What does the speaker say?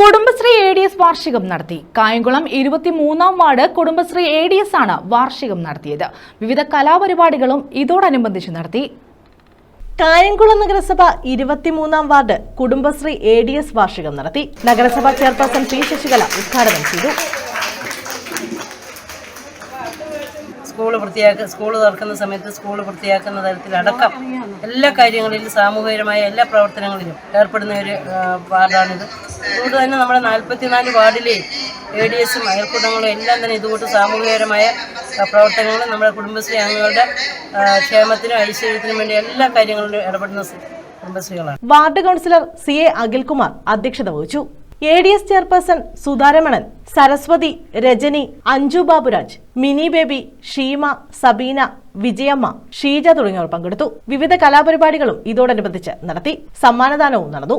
Kudumbashree A D S വാർഷികം നടത്തി. കായംകുളം ഇരുപത്തിമൂന്നാം ward Kudumbashree A D S ആണ് വാർഷികം നടത്തിയത്. വിവിധ കലാപരിപാടികളും ഇതോടനുബന്ധിച്ച് നടത്തി. കായംകുളം നഗരസഭ ഇരുപത്തിമൂന്നാം ward Kudumbashree A D S വാർഷികം നടത്തി. നഗരസഭാ ചെയർപേഴ്സൺ പി ശശികല ഉദ്ഘാടനം ചെയ്തു. സ്കൂൾ വൃത്തിയാക്കുക സ്കൂൾ തുറക്കുന്ന സമയത്ത് സ്കൂൾ വൃത്തിയാക്കുന്ന തരത്തിലടക്കം എല്ലാ കാര്യങ്ങളിലും സാമൂഹികമായ എല്ലാ പ്രവർത്തനങ്ങളിലും ഏർപ്പെടുന്ന ഒരു വാർഡാണിത്. അതുകൊണ്ട് തന്നെ നമ്മുടെ നാൽപ്പത്തിനാല് വാർഡിലെയും എ ഡി എസും അയൽക്കൂട്ടങ്ങളും എല്ലാം തന്നെ ഇതുകൊണ്ട് സാമൂഹികപരമായ പ്രവർത്തനങ്ങളും നമ്മുടെ കുടുംബശ്രീ അംഗങ്ങളുടെ ക്ഷേമത്തിനും ഐശ്വര്യത്തിനും വേണ്ടി എല്ലാ കാര്യങ്ങളിലും ഇടപെടുന്ന കുടുംബശ്രീകളാണ്. Ward councillor C A Akhilkumar അധ്യക്ഷത വഹിച്ചു. A D S chairperson Sudharamanan Saraswathi Rajani Anju Baburaj Mini Baby Sheema Sabeena Vijayamma Sheeja തുടങ്ങിയവർ പങ്കെടുത്തു. വിവിധ കലാപരിപാടികളും ഇതോടനുബന്ധിച്ച് നടത്തി. സമ്മാനദാനവും നടന്നു.